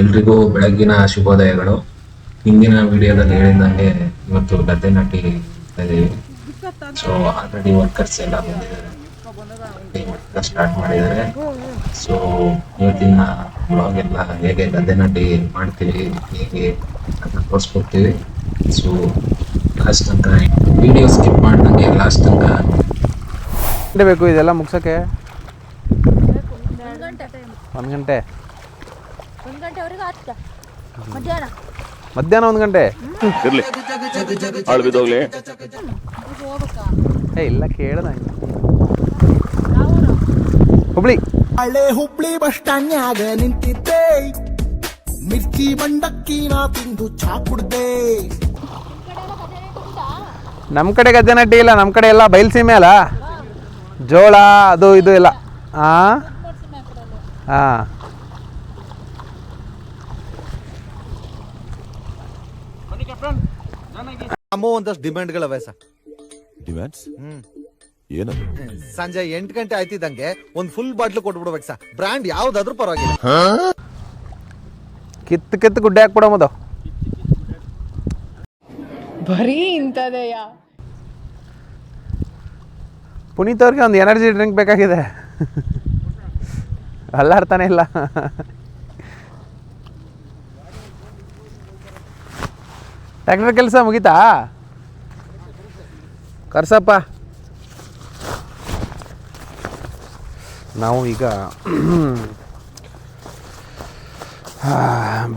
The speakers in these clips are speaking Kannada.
ಎಲ್ರಿಗೂ ಬೆಳಗ್ಗಿನ ಶುಭೋದಯಗಳು. ಹಿಂದಿನ ವಿಡಿಯೋದಲ್ಲಿ ಹೇಳಿದಂಗೆ ಇವತ್ತು ಗದ್ದೆ ನಾಟಿ ಇದ್ದೀವಿ ಸೊ ಆಲ್ರೆಡಿ ವರ್ಕರ್ಸ್ ಎಲ್ಲ ಬಂದಿದ್ದಾರೆ. ಸ್ಟಾರ್ಟ್ ಮಾಡಿದ್ದಾರೆ. ಸೊ ಇವತ್ತಿನ ಬ್ಲಾಗ್ ಎಲ್ಲ ಹೇಗೆ ಗದ್ದೆ ನಾಟಿ ಮಾಡ್ತೀವಿ ಹೇಗೆ ಅಂತ ತೋರಿಸ್ಕೊಡ್ತೀವಿ. ಸೊ ಲಾಸ್ಟ್ ತನಕ ವಿಡಿಯೋ ಸ್ಕಿಪ್ ಮಾಡ್ದಂಗೆ ಲಾಸ್ಟ್ ತನಕ ಬೇಕು ಇದೆಲ್ಲ ಮುಗ್ಸೋಕ್ಕೆ. ಒಂದು ಗಂಟೆ. ಒಂದು ಗಂಟೆವರೆಗೆ ಮಧ್ಯಾಹ್ನ. ಮಧ್ಯಾಹ್ನ ಒಂದು ಗಂಟೆ? ಇರ್ಲಿ. ಹಾಳು ಬಿದ್ದೋಗ್ಲಿ ಈಗ ಏ ಇಲ್ಲ ಕೇಳದ ಹುಬ್ಳಿ. ಹಳೆ ಹುಬ್ಳಿ ಬಸ್ ಸ್ಟ್ಯಾಂಡ್ನ್ಯಾಗ ನಿಂತಿದ್ದೆ. ಮಿರ್ಚಿ ಮಂಡಕ್ಕಿ ನಾ ತಿಂದು ಚಾ ಕುಡ್ದೆ. ನಮ್ಮ ಕಡೆ ಗದ್ದೆ ನಡ್ಡಿ ಇಲ್ಲ ನಮ್ಮ ಕಡೆ ಎಲ್ಲ ಬಯಲ್ಸೀಮೆ ಅಲ್ಲ. ಜೋಳ ಅದು ಇದು ಇಲ್ಲ. ಹಾಂ ಹಾಂ ನಮ್ಮ ಒಂದಷ್ಟು ಡಿಮ್ಯಾಂಡ್ಗಳವೆ ಸರ್. ಡಿಮ್ಯಾಂಡ್ಸ್ ಏನದು ಸಂಜೆ ಎಂಟು ಗಂಟೆ ಆಯ್ತಿದ್ದಂಗೆ ಒಂದು ಫುಲ್ ಬಾಟ್ಲು ಕೊಟ್ಬಿಡ್ಬೇಕು ಸರ್. ಬ್ರ್ಯಾಂಡ್ ಯಾವ್ದಾದ್ರೂ ಪರವಾಗಿಲ್ಲ. ಕಿತ್ತು ಕಿತ್ತು ಗುಡ್ಡೆ ಹಾಕ್ಬಿಡೋಮದು ಬರೀ ಇಂಥದೆಯಾ? ಪುನೀತ್ ಅವ್ರಿಗೆ ಒಂದು ಎನರ್ಜಿ ಡ್ರಿಂಕ್ ಬೇಕಾಗಿದೆ. ಅಲ್ಲಾಡ್ತಾನೆ ಇಲ್ಲ. ಟ್ರ್ಯಾಕ್ಟರ್ ಕೆಲಸ ಮುಗೀತಾ? ಕರ್ಸಪ್ಪ. ನಾವು ಈಗ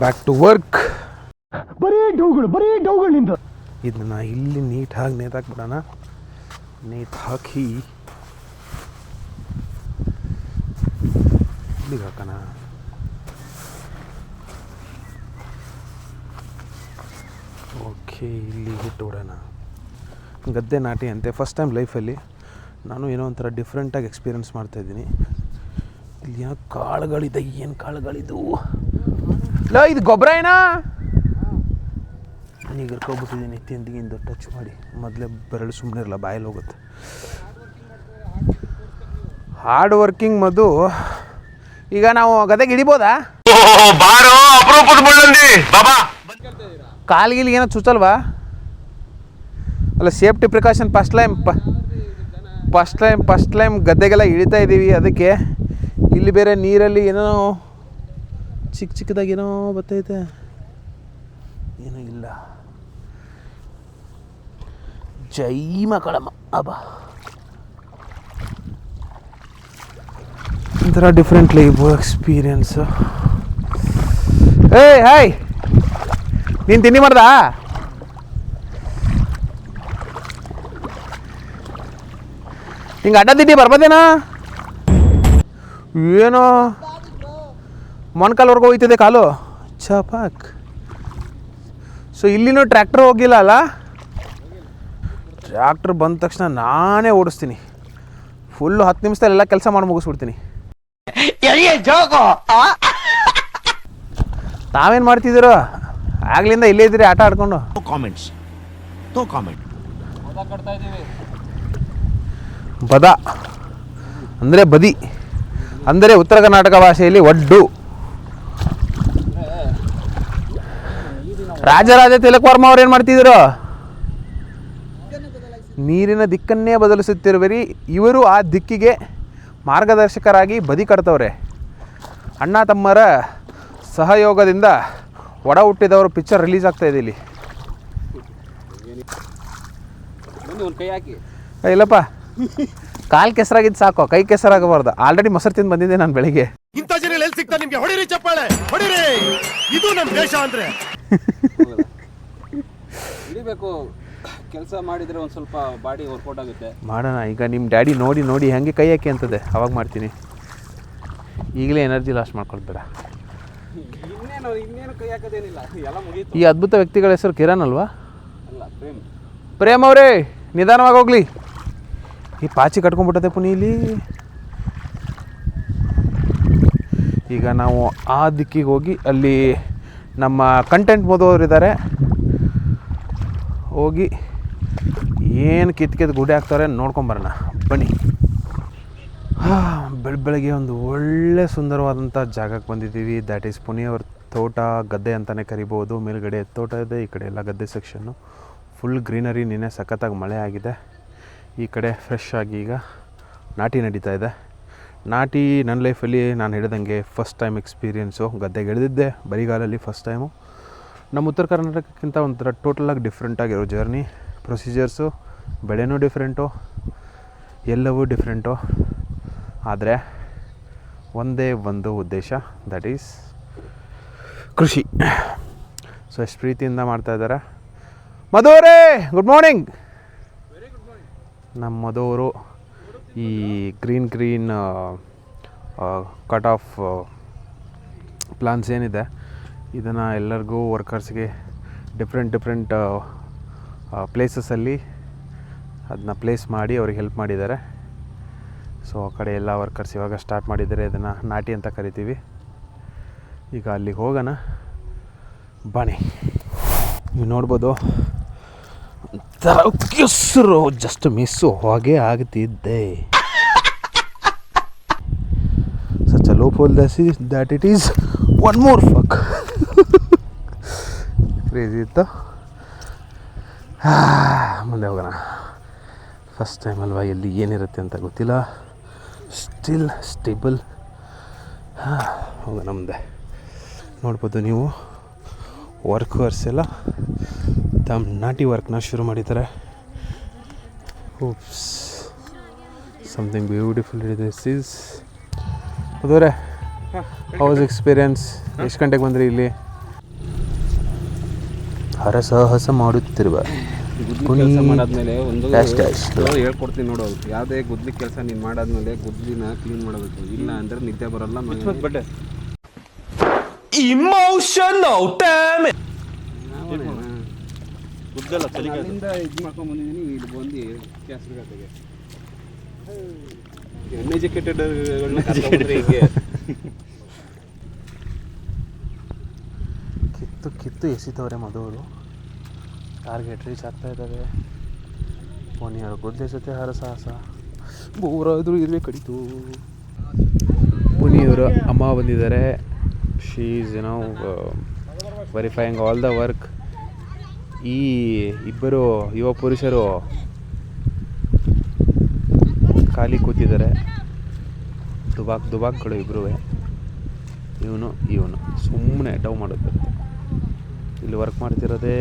ಬ್ಯಾಕ್ ಟು ವರ್ಕ್ ಬರೀ ಡೌಗಳು ಬರೀ ಡೌಗಳು ನಿಂದು. ಇದನ್ನ ಇಲ್ಲಿ ನೀಟಾಗಿ ನೇತಾಕ್ಬಿಡೋಣ. ನೇತು ಹಾಕಿ ಇಲ್ಲಿಗೆ ಹಾಕೋಣ. ಓಕೆ ಹಿಟ್ಟು ಹೊಡೋಣ. ಗದ್ದೆ ನಾಟಿ ಅಂತೆ ಫಸ್ಟ್ ಟೈಮ್ ಲೈಫಲ್ಲಿ ನಾನು ಏನೋ ಒಂಥರ ಡಿಫ್ರೆಂಟಾಗಿ ಎಕ್ಸ್ಪೀರಿಯನ್ಸ್ ಮಾಡ್ತಾಯಿದ್ದೀನಿ ಇಲ್ಲಿ ಏನೋ ಕಾಳುಗಳಿದೆ, ಏನು ಕಾಳುಗಳಿದ್ದು ಲೋ, ಇದು ಗೊಬ್ಬರ ಏನಾ? ಈಗ ಇರ್ಕೊಬಿಟ್ಟಿದ್ದೀನಿ ತಿಂದಿಗಿಂದು ಟಚ್ ಮಾಡಿ. ಮೊದಲೇ ಬೆರಳು ಸುಮ್ಮನೆ ಇರಲ್ಲ, ಬಾಯಲ್ಲಿ ಹೋಗುತ್ತೆ. ಹಾರ್ಡ್ ವರ್ಕಿಂಗ್ ಮದು ಈಗ ನಾವು ಗದೆಗೆ ಹಿಡಿಬೋದಾ? ಕಾಲ್ಗಿಲ್ಗೆ ಏನೋ ಚುಚ್ಚಲ್ವಾ? ಅಲ್ಲ safety precaution first time first time first time ಗದ್ದೆಗೆಲ್ಲ ಇಳಿತಾ ಇದ್ದೀವಿ ಅದಕ್ಕೆ. ಇಲ್ಲಿ ಬೇರೆ ನೀರಲ್ಲಿ ಏನೋ ಚಿಕ್ಕ ಚಿಕ್ಕದಾಗಿ ಏನೋ ಬರ್ತೈತೆ. ಏನೂ ಇಲ್ಲ. ಜೈ ಮಕ್ಕಳಮ್ಮ ಅಬ್ಬ. ಒಂಥರ ಡಿಫ್ರೆಂಟ್ ಲೈಫ್ ಎಕ್ಸ್ಪೀರಿಯನ್ಸು ಏಯ್, ಹಾಯ್! ನೀನು ತಿಂಡಿ ಮಾಡ್ದಾ? ಹಿಂಗೆ ಅಡ್ಡ ತಿಂಡಿ ಬರ್ಬೋದೇನಾ? ಏನೋ? ಮೊಣಕಾಲ್ವರೆಗೂ ಹೋಯ್ತಿದೆ ಕಾಲು. ಚಪಾಕ್ ಸೊ ಇಲ್ಲಿನೂ ಟ್ರ್ಯಾಕ್ಟರ್ ಹೋಗಿಲ್ಲ ಅಲ್ಲ? ಟ್ರ್ಯಾಕ್ಟರ್ ಬಂದ ತಕ್ಷಣ ನಾನೇ ಓಡಿಸ್ತೀನಿ. ಫುಲ್ಲು ಹತ್ತು ನಿಮಿಷದಲ್ಲಿ ಎಲ್ಲ ಕೆಲಸ ಮಾಡಿ ಮುಗಿಸ್ಬಿಡ್ತೀನಿ. ತಾವೇನು ಮಾಡ್ತಿದ್ದೀರೋ? ಆಗ್ಲಿಂದ ಇಲ್ಲೇ ಇದ್ರಿ ಆಟ ಆಡ್ಕೊಂಡು. ಕಾಮೆಂಟ್ಸ್ ನೋ ಕಾಮೆಂಟ್ ಬದ. ಅಂದರೆ ಬದಿ. ಅಂದರೆ ಉತ್ತರ ಕರ್ನಾಟಕ ಭಾಷೆಯಲ್ಲಿ ಒಡ್ಡು. ರಾಜರಾಜ ತಿಲಕ್ ವರ್ಮ ಅವ್ರು ಏನು ಮಾಡ್ತಿದ್ರು? ನೀರಿನ ದಿಕ್ಕನ್ನೇ ಬದಲಿಸುತ್ತಿರುವರಿ ಇವರು ಆ ದಿಕ್ಕಿಗೆ ಮಾರ್ಗದರ್ಶಕರಾಗಿ ಬದಿ ಕಟ್ತವ್ರೆ. ಅಣ್ಣ ತಮ್ಮರ ಸಹಯೋಗದಿಂದ ಒಡ ಹುಟ್ಟಿದವರು ಪಿಕ್ಚರ್ ರಿಲೀಸ್ ಆಗ್ತಾ ಇದೆ ಇಲ್ಲಿ. ಇಲ್ಲಪ್ಪ. ಕಾಲು ಕೆಸರಾಗಿದ್ದು ಸಾಕು ಕೈ ಕೆಸರಾಗಬಾರ್ದು. ಆಲ್ರೆಡಿ ಮೊಸರು ತಿಂದು ಬಂದಿದ್ದೆ ನಾನು ಬೆಳಿಗ್ಗೆ. ಇಂಥ ಜನ ಎಲ್ಲಿ ಸಿಗ್ತಾ ನಿಮಗೆ? ಹೊಡಿರಿ ಚಪ್ಪಾಳೆ ಹೊಡಿರಿ. ಇದು ನಮ್ಮ ದೇಶ ಅಂದ್ರೆ. ಹಿಡಿಬೇಕು. ಕೆಲಸ ಮಾಡಿದ್ರೆ ಒಂದು ಸ್ವಲ್ಪ ಬಾಡಿ ವರ್ಕೌಟ್ ಆಗುತ್ತೆ. ಮಾಡೋಣ ಈಗ ನಿಮ್ಮ ಡ್ಯಾಡಿ ನೋಡಿ ನೋಡಿ ಹಾಗೆ ಕೈ ಹಾಕಿ ಅಂತದೆ. ಅವಾಗ ಮಾಡ್ತೀನಿ. ಈಗಲೇ ಎನರ್ಜಿ ಲಾಸ್ಟ್ ಮಾಡ್ಕೊಳ್ಬೇಡ. ಇನ್ನೇನು ಇನ್ನೇನು ಕೈ ಹಾಕೋದೇನಿಲ್ಲ. ಎಲ್ಲ ಮುಗೀತು. ಈ ಅದ್ಭುತ ವ್ಯಕ್ತಿಗಳ ಹೆಸರು ಕಿರಣ್ ಅಲ್ವಾ? ಅಲ್ಲ ಪ್ರೇಮ್. ಪ್ರೇಮ್ ಅವರೇ ನಿಧಾನವಾಗಿ ಹೋಗ್ಲಿ. ಈ ಪಾಚಿ ಕಟ್ಕೊಂಡ್ಬಿಟ್ಟದೆ ಪುನಿ ಇಲ್ಲಿ. ಈಗ ನಾವು ಆ ದಿಕ್ಕಿಗೆ ಹೋಗಿ ಅಲ್ಲಿ ನಮ್ಮ ಕಂಟೆಂಟ್ ಓದೋರು ಇದ್ದಾರೆ. ಹೋಗಿ ಏನು ಕಿತ್ ಕಿತ್ ಗುಡಿ ಹಾಕ್ತಾರೆ ನೋಡ್ಕೊಂಬರೋಣ. ಬನ್ನಿ. ಬೆಳ ಬೆಳಗ್ಗೆ ಒಂದು ಒಳ್ಳೆ ಸುಂದರವಾದಂಥ ಜಾಗಕ್ಕೆ ಬಂದಿದ್ದೀವಿ. ದ್ಯಾಟ್ ಈಸ್ ಪುಣೆಯವ್ರ ತೋಟ, ಗದ್ದೆ ಅಂತಲೇ ಕರಿಬೋದು. ಮೇಲ್ಗಡೆ ತೋಟ ಇದೆ, ಈ ಕಡೆ ಎಲ್ಲ ಗದ್ದೆ ಸೆಕ್ಷನ್ನು ಫುಲ್ ಗ್ರೀನರಿ ನಿನ್ನೆ ಸಖತ್ತಾಗಿ ಮಳೆ ಆಗಿದೆ. ಈ ಕಡೆ ಫ್ರೆಶ್ ಆಗಿ ಈಗ ನಾಟಿ ನಡೀತಾ ಇದೆ. ನಾಟಿ ನನ್ನ ಲೈಫಲ್ಲಿ ನಾನು ಹಿಡಿದಂಗೆ ಫಸ್ಟ್ ಟೈಮ್ ಎಕ್ಸ್ಪೀರಿಯೆನ್ಸು ಗದ್ದೆಗೆ ಇಳಿದಿದ್ದೆ ಬರಿಗಾಲಲ್ಲಿ ಫಸ್ಟ್ ಟೈಮು ನಮ್ಮ ಉತ್ತರ ಕರ್ನಾಟಕಕ್ಕಿಂತ ಒಂಥರ ಟೋಟಲಾಗಿ ಡಿಫ್ರೆಂಟಾಗಿರೋ ಜರ್ನಿ ಪ್ರೊಸೀಜರ್ಸು ಬೆಳೆನೂ ಡಿಫ್ರೆಂಟು ಎಲ್ಲವೂ ಡಿಫ್ರೆಂಟು ಆದರೆ ಒಂದೇ ಒಂದು ಉದ್ದೇಶ ದಟ್ ಈಸ್ ಕೃಷಿ. ಸೊ ಎಷ್ಟು ಪ್ರೀತಿಯಿಂದ ಮಾಡ್ತಾ ಇದ್ದಾರೆ? ಮಧುವರೇ ಗುಡ್ ಮಾರ್ನಿಂಗ್ ನಮ್ಮ ಮಧುವರು ಈ green green cut off plans ಏನಿದೆ, ಇದನ್ನು ಎಲ್ಲರಿಗೂ ವರ್ಕರ್ಸ್ಗೆ ಡಿಫ್ರೆಂಟ್ ಡಿಫ್ರೆಂಟ್ ಪ್ಲೇಸಸಲ್ಲಿ ಅದನ್ನ ಪ್ಲೇಸ್ ಮಾಡಿ ಅವ್ರಿಗೆ ಹೆಲ್ಪ್ ಮಾಡಿದ್ದಾರೆ. ಸೊ ಆ ಕಡೆ ಎಲ್ಲ ವರ್ಕರ್ಸ್ ಇವಾಗ ಸ್ಟಾರ್ಟ್ ಮಾಡಿದ್ದಾರೆ. ಇದನ್ನು ನಾಟಿ ಅಂತ ಕರಿತೀವಿ. ಈಗ ಅಲ್ಲಿಗೆ ಹೋಗೋಣ. ಬನ್ನಿ. ನೀವು ನೋಡ್ಬೋದು, ಒಂಥರ ಕೆಸರು ಜಸ್ಟ್ ಮಿಸ್ಸು ಹೊಗೆ ಆಗ್ತಿದ್ದೆ. Such low fall thus that it is one more fuck crazy ಇತ್ತು. ಮುಂದೆ ಹೋಗೋಣ. ಫಸ್ಟ್ ಟೈಮ್ ಅಲ್ವಾ, ಎಲ್ಲಿ ಏನಿರುತ್ತೆ ಅಂತ ಗೊತ್ತಿಲ್ಲ. ಸ್ಟಿಲ್ ಸ್ಟೇಬಲ್ ಹೋಗೋಣ ಮುಂದೆ. ನೋಡ್ಬೋದು ನೀವು. ವರ್ಕರ್ಸ್ ಎಲ್ಲ ತಮ್ಮ ನಾಟಿ ವರ್ಕ್ನ ಶುರು ಮಾಡಿದ್ದಾರೆ. Oops something beautiful this is ಅದವರೇ house experience ಎಷ್ಟು ಗಂಟೆಗೆ ಬಂದ್ರಿ ಇಲ್ಲಿ? ಹರಸಾಹಸ ಮಾಡುತ್ತಿರುವ ಕೆಲಸ ಮಾಡಾದ್ಮೇಲೆ. ಒಂದು ಹೇಳ್ಕೊಡ್ತೀನಿ ನೋಡು ಯಾವುದೇ ಗುದ್ಲಿ ಕೆಲಸ ನೀನು ಮಾಡಾದ್ಮೇಲೆ ಗುದ್ಲಿನ ಕ್ಲೀನ್ ಮಾಡಬೇಕು. ಇಲ್ಲ ಅಂದ್ರೆ ನಿದ್ದೆ ಬರಲ್ಲ ಬಟ್ಟೆ ಅಲ್ಲಿಂದ ಇದು ಮಾಡ್ಕೊಂಡ್ ಬಂದಿದ್ದೀನಿ ಇಲ್ಲಿ ಬಂದು ಕ್ಯಾಸ್ರಿ ಗದ್ದೆಗೆ ಅನ್ಎಜುಕೇಟೆಡ್ಗಳನ್ನ ಕರ್ಕೊಂಡ್ರೆ ಹೀಗೆ ಕಿತ್ತು ಕಿತ್ತು ಎಸಿತವ್ರೆ ಮಧುವರು. ಟಾರ್ಗೆಟ್ ರೀಚ್ ಆಗ್ತಾ ಇದ್ದಾವೆ ಪೋನಿಯವರು ಗುದ್ದೆ ಜೊತೆ ಹರಸಾಹಸ ಬೋರಾದ್ರು ಇರುವೆ ಕಡಿತು. ಪುನಿಯವರು ಅಮ್ಮ ಬಂದಿದ್ದಾರೆ. ಶೀ ಈಸ್ ಏನೋ ವೆರಿಫೈಯಿಂಗ್ ಆಲ್ ದ ವರ್ಕ್ ಈ ಇಬ್ಬರು ಯುವ ಪುರುಷರು ಖಾಲಿ ಕೂತಿದ್ದಾರೆ. ದುಬಾಕ್ ದುಬಾಕ್ಗಳು ಇಬ್ಬರೂ ಇವನು ಇವನು. ಸುಮ್ಮನೆ ಡವ್ ಮಾಡೋದು ಇಲ್ಲಿ ವರ್ಕ್ ಮಾಡ್ತಿರೋದೇ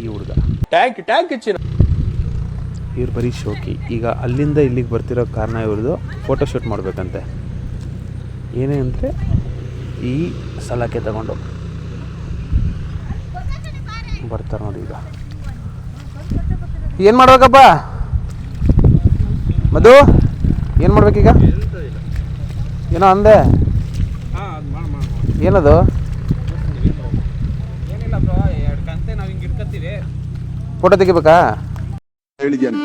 ಈ ಹುಡುಗ. ಟ್ಯಾಂಕ್ ಟ್ಯಾಂಕ್ ಇವ್ರು ಬರೀ ಶೋಕಿ. ಈಗ ಅಲ್ಲಿಂದ ಇಲ್ಲಿಗೆ ಬರ್ತಿರೋ ಕಾರಣ ಇವ್ರದ್ದು ಫೋಟೋ ಶೂಟ್ ಮಾಡಬೇಕಂತೆ. ಏನೇ ಅಂದರೆ ಈ ಸಲಾಕೆ ತಗೊಂಡು ಬರ್ತಾರೆ ನೋಡಿ ಈಗ. ಏನು ಮಾಡ್ಬೇಕಪ್ಪ? ಮಧು, ಏನು ಮಾಡ್ಬೇಕೀಗ? ಏನೋ ಅಂದೆ? ಏನದು? ಫೋಟೋ ತೆಗಿಬೇಕಾ? ಹೇಳಿದ್ಯಾನೆ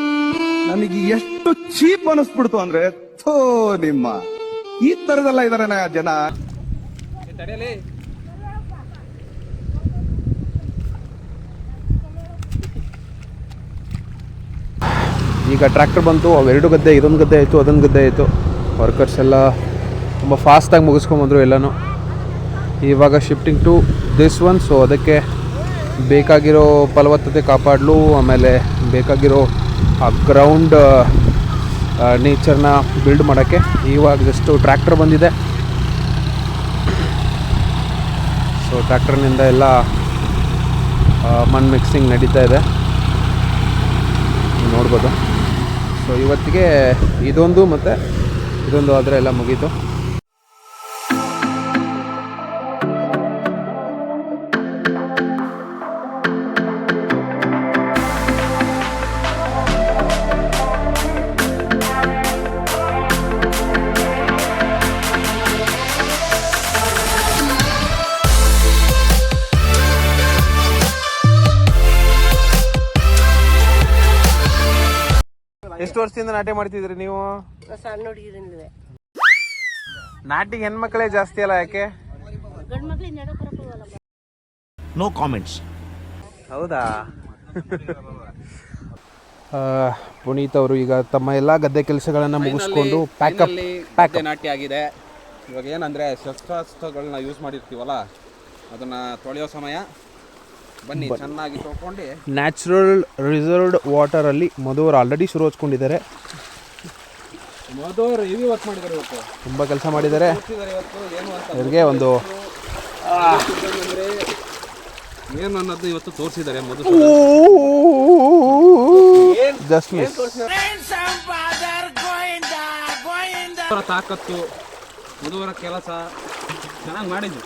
ನನಗೆ ಎಷ್ಟು ಚೀಪ್ ಅನಿಸ್ಬಿಡ್ತು ಅಂದ್ರೆ ಥೋ ನಿಮ್ಮ. ಈ ತರದೆಲ್ಲ ಇದಾರೆ ಜನ. ಈಗ ಟ್ರ್ಯಾಕ್ಟರ್ ಬಂತು ಅವೆರಡು ಗದ್ದೆ, ಇದೊಂದು ಗದ್ದೆ ಆಯಿತು, ಅದೊಂದು ಗದ್ದೆ ಆಯಿತು. ವರ್ಕರ್ಸ್ ಎಲ್ಲ ತುಂಬ ಫಾಸ್ಟಾಗಿ ಮುಗಿಸ್ಕೊಂಬಂದರು ಎಲ್ಲನೂ. ಇವಾಗ shifting to this one so ಅದಕ್ಕೆ ಬೇಕಾಗಿರೋ ಫಲವತ್ತತೆ ಕಾಪಾಡಲು, ಆಮೇಲೆ ಬೇಕಾಗಿರೋ ಆ ಗ್ರೌಂಡ್ ನೇಚರ್ನ ಬಿಲ್ಡ್ ಮಾಡೋಕ್ಕೆ ಇವಾಗ ಜಸ್ಟು ಟ್ರ್ಯಾಕ್ಟರ್ ಬಂದಿದೆ. ಸೊ ಟ್ರ್ಯಾಕ್ಟರ್ನಿಂದ ಎಲ್ಲ ಮಣ್ಣು ಮಿಕ್ಸಿಂಗ್ ನಡೀತಾ ಇದೆ. ನೋಡ್ಬೋದು. ಸೊ ಇವತ್ತಿಗೆ ಇದೊಂದು ಮತ್ತು ಇದೊಂದು ಆದರೆ ಎಲ್ಲ ಮುಗೀತು. ಎಷ್ಟು ವರ್ಷದಿಂದ ನಾಟ್ಯ ಮಾಡ್ತಿದ್ರಿ ನೀವು? ಸಣ್ಣ ಹುಡುಗಿರಿಂದಲೇ ನಾಟಿಗೆ ಹೆಣ್ಮಕ್ಳೇ ಜಾಸ್ತಿ ಅಲ್ಲ ಯಾಕೆ? ನೋ ಕಾಮೆಂಟ್ಸ್ ಹೌದಾ? ಪುನೀತ್ ಅವರು ಈಗ ತಮ್ಮ ಎಲ್ಲ ಗದ್ದೆ ಕೆಲಸಗಳನ್ನು ಮುಗಿಸ್ಕೊಂಡು ಪ್ಯಾಕಪ್ ಪ್ಯಾಕ್ ನಾಟ್ಯ ಆಗಿದೆ. ಇವಾಗ ಏನಂದ್ರೆ ಶಸ್ತ್ರಾಸ್ತ್ರಗಳನ್ನ ಯೂಸ್ ಮಾಡಿರ್ತೀವಲ್ಲ ಅದನ್ನ ತೊಳೆಯೋ ಸಮಯ. ಬನ್ನಿ ಚೆನ್ನಾಗಿ ತೊಳ್ಕೊಂಡು. ನ್ಯಾಚುರಲ್ ರಿಸರ್ವ್ಡ್ ವಾಟರಲ್ಲಿ ಮಧುವರು ಆಲ್ರೆಡಿ ಶುರು ಹಚ್ಕೊಂಡಿದ್ದಾರೆ. ತುಂಬಾ ಹೆವಿ ವರ್ಕ್ ಮಾಡಿದ್ದಾರೆ ಇವತ್ತು. ತುಂಬ ಕೆಲಸ ಮಾಡಿದ್ದಾರೆ. ಇವ್ರಿಗೆ ಒಂದು ಏನು ಅನ್ನೋದು ಇವತ್ತು ತೋರಿಸಿದ್ದಾರೆ ಮಧು ಜಸ್ಟ್ ಮಿಸ್ ಮಧುವರ ತಾಕತ್ತು ಮಧುವರ ಕೆಲಸ ಚೆನ್ನಾಗಿ ಮಾಡಿದ್ರು.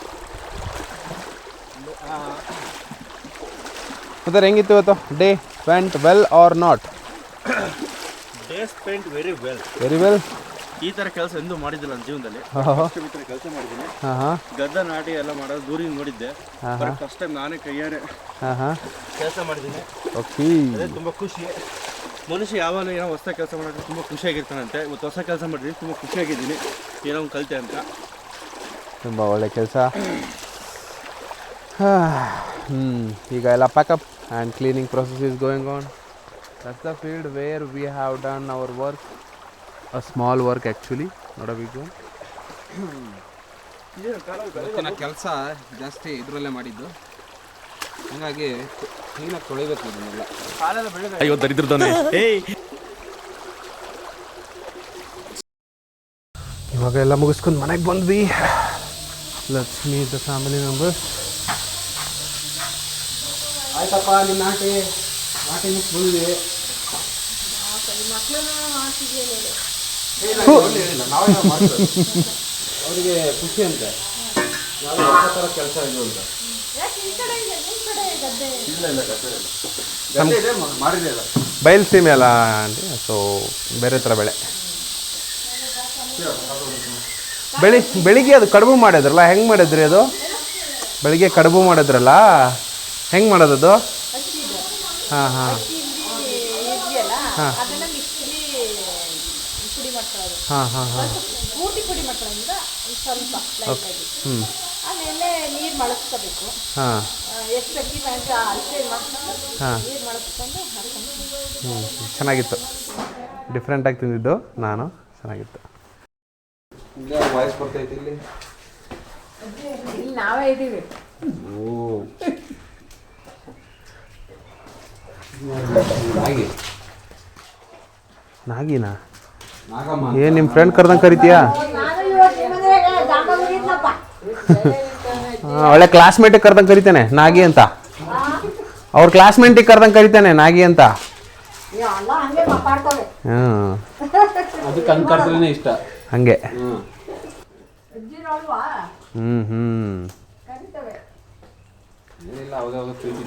ಮತ್ತೆ ಹೆಂಗಿತ್ತು ಇವತ್ತು? Day went well or not day spent very well very well ಈ ತರ ಕೆಲಸ ಎಂದೂ ಮಾಡಿದ್ದಿಲ್ಲ ನನ್ನ ಜೀವನದಲ್ಲಿ. ಈ ಕೆಲಸ ಮಾಡಿದ್ದೀನಿ. ಹಾಂ ಹಾಂ. ಗದ್ದ ನಾಟಿ ಎಲ್ಲ ಮಾಡೋದು ದೂರಿಂದ ನೋಡಿದ್ದೆ. ಫಸ್ಟ್ ಟೈಮ್ ನಾನೇ ಕೈಯಾರೆ ಹಾಂ ಹಾಂ. ಕೆಲಸ ಮಾಡಿದ್ದೀನಿ. ಓಕೆ ಅದೇ ತುಂಬ ಖುಷಿ. ಮನುಷ್ಯ ಯಾವಾಗಲೂ ಏನೋ ಹೊಸ ಕೆಲಸ ಮಾಡೋದು ತುಂಬ ಖುಷಿಯಾಗಿರ್ತಾನಂತೆ. ಇವತ್ತು ಹೊಸ ಕೆಲಸ ಮಾಡಿದ್ದೀನಿ ತುಂಬ ಖುಷಿಯಾಗಿದ್ದೀನಿ. ಏನೋ ಒಂದು ಕಲಿತೆ ಅಂತ. ತುಂಬ ಒಳ್ಳೆ ಕೆಲಸ. ಹ್ಞೂ ಈಗ ಎಲ್ಲ pack up and cleaning process on. Going on field the field where we our done our work a small work actually big one. ಇವತ್ತಿನ ಕೆಲಸ ಜಾಸ್ತಿ ಇದರಲ್ಲೇ ಮಾಡಿದ್ದು. ಹಾಗಾಗಿ ಕ್ಲೀನಾಗಿ ತೊಳಿಬೇಕು ಇದನ್ನೆಲ್ಲ. ಅಯ್ಯೋ ದರಿದ್ರದವನೇ ಏಯ್. ಇವಾಗ ಎಲ್ಲ ಮುಗಿಸ್ಕೊಂಡು ಮನೆಗೆ ಬಂದ್ವಿ. ಲಕ್ಷ್ಮಿ ದ ಫ್ಯಾಮಿಲಿ ಮೆಂಬರ್ಸ್ ಆಯ್ತಪ್ಪ ನಿನ್ನ ನಾಟಿ ನಾಟಿ ಮುಗಿಸ್ ಬಂದ್ವಿ ಅವರಿಗೆ ಖುಷಿ ಅಂತೆ. ಯಾವುದೋ ಹೊಸ ಥರ ಕೆಲಸ ಇದು ಅಂತ. ಇಲ್ಲ ಇಲ್ಲ ಗದ್ದೆ ಇಲ್ಲ. ಗದ್ದೆ ಇದೆ ಮ- ಮಾಡಿದೆ ಇಲ್ಲ ಬಯಲು ಸೀಮೆ ಅಲ್ಲ ಆಂಟಿ ಸೊ ಬೇರೆ ಥರ ಬೆಳೆ. ಬೆಳಿ ಬೆಳಿಗ್ಗೆ ಅದು ಕಡುಬು ಮಾಡಿದ್ರಲ್ಲ ಹೆಂಗೆ ಮಾಡಿದ್ರಿ ಅದು? ಬೆಳಿಗ್ಗೆ ಕಡುಬು ಮಾಡಿದ್ರಲ್ಲ? ಹೆಂಗೆ ಮಾಡೋದು ಅದು? ಹಾಂ ಹಾಂ. ಇದೆಯಲ್ಲ ಹಾಂ. ಹಾಂ ಹಾಂ ಹಾಂ. ಪೂರ್ತಿ ಪುಡಿ ಮಾಡ್ಕೊಳ್ಳೋದ್ರಿಂದ ಸ್ವಲ್ಪ ಲೈಟ್ ಆಗಿ ಹ್ಞೂ ಆಮೇಲೆ ನೀರು ಮಳಸ್ಕೋಬೇಕು ಹಾಂ. ಎಷ್ಟು ಅಕ್ಕಿ ಅಷ್ಟೇ ಹಾಂ. ನೀರು ಮಳಸ್ಕೊಂಡು ಹಾಕೊಂಡು ಹ್ಞೂ ಚೆನ್ನಾಗಿತ್ತು. ಡಿಫ್ರೆಂಟಾಗಿ ತಿಂದಿದ್ದು ನಾನು. ಚೆನ್ನಾಗಿತ್ತು. ಇಲ್ಲೇ ವಾಯ್ಸ್ ಬರ್ತೈತಿ ಇಲ್ಲಿ. ಇಲ್ಲಿ ನಾವೇ ಇದ್ದೀವಿ. ಓ ನಾಗಿ ನಾಗಿನಾ? ನಾಗಮ್ಮ ಏನು ನಿಮ್ಮ ಫ್ರೆಂಡ್ ಕರ್ದಂಗೆ ಕರಿತೀಯಾ? ಹಾಂ ಒಳ್ಳೆ ಕ್ಲಾಸ್ಮೇಟಿಗೆ ಕರ್ದಂಗೆ ಕರಿತಾನೆ ನಾಗಿ ಅಂತ. ಅವ್ರ ಕ್ಲಾಸ್ಮೇಟಿಗೆ ಕರ್ದಂಗೆ ಕರಿತಾನೆ ನಾಗಿ ಅಂತ. ಎಲ್ಲ ಹಂಗೆ ಮಾತಾಡ್ತವೆ ಹ್ಞೂ ಇಷ್ಟ. ಹಂಗೆ. ಹ್ಞೂ ಹ್ಞೂ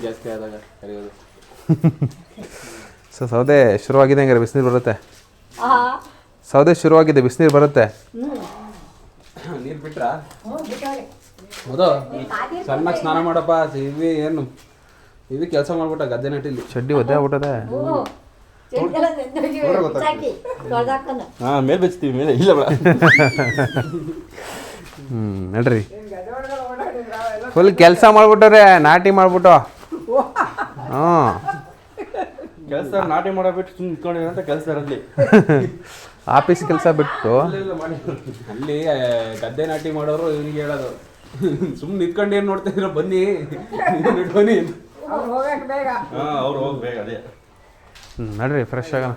ಜಾಸ್ತಿ ಆದಾಗ ಕರೆಯೋದು. ಸೊ ಸೌದೆ ಶುರುವಾಗಿದೆ ಹಂಗಾರೆ ಬಿಸಿನೀರು ಬರುತ್ತೆ? ಆ. ಸೌದೆ ಶುರುವಾಗಿದೆ ಬಿಸಿನೀರು ಬರುತ್ತೆ? ನೀರು ಬಿಟ್ರಾ? ಹೌದು ಸಣ್ಣಗೆ ಸ್ನಾನ ಮಾಡಪ್ಪ ಇವಿ ಏನು ಇವಿ ಕೆಲಸ ಮಾಡ್ಬಿಟ್ಟ ಗದ್ದೆ ನಟ್ಟಿಲಿ ಚಡ್ಡಿ ಒದ್ದೆ ಆಗ್ಬಿಟ್ಟದೆ. ಹಾಂ ಮೇಲೆ ಬೆಚ್ತೀವಿ ಮೇಲೆ ಇಲ್ಲ ಬೇಡ. ಹ್ಞೂ ನಡ್ರಿ. ಫುಲ್ ಕೆಲಸ ಮಾಡ್ಬಿಟ್ಟವ್ರೆ ನಾಟಿ ಮಾಡ್ಬಿಟ್ಟು. ಹ್ಞೂ ಕೆಲಸ ನಾಟಿ ಮಾಡಬಿಟ್ಟು ಸುಮ್ಮನೆ ನಿಂತ್ಕೊಂಡಿರೋ ಅಂತ ಕೆಲಸ ಇರಲಿ ಆಫೀಸ್ ಕೆಲಸ ಬಿಟ್ಟು. ಅಲ್ಲಿ ಗದ್ದೆ ನಾಟಿ ಮಾಡೋರು ಇವ್ರಿಗೆ ಹೇಳೋದು. ಸುಮ್ಮನೆ ನಿಂತ್ಕೊಂಡು ಏನು ನೋಡ್ತಾ ಇರೋ ಬನ್ನಿ. ಬನ್ನಿ. ಅವ್ರು ಹೋಗಕ್ಕೆ ಬೇಗ. ಹಾಂ ಅವ್ರು ಹೋಗ್ಬೇಕು ಅದೇ. ಹ್ಞೂ ನಡ್ರಿ ಫ್ರೆಶ್ ಆಗೋಣ.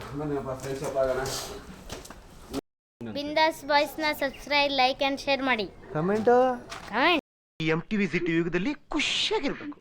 ಬಿಂದಾಸ್ ಫ್ರೆಶ್ನ ಬಾಯ್ಸ್ನ ಸಬ್ಸ್ಕ್ರೈಬ್ ಲೈಕ್ ಆ್ಯಂಡ್ ಶೇರ್ ಮಾಡಿ comment comment M T V city ಯುಗದಲ್ಲಿ ಖುಷಿಯಾಗಿರ್ಬೇಕು.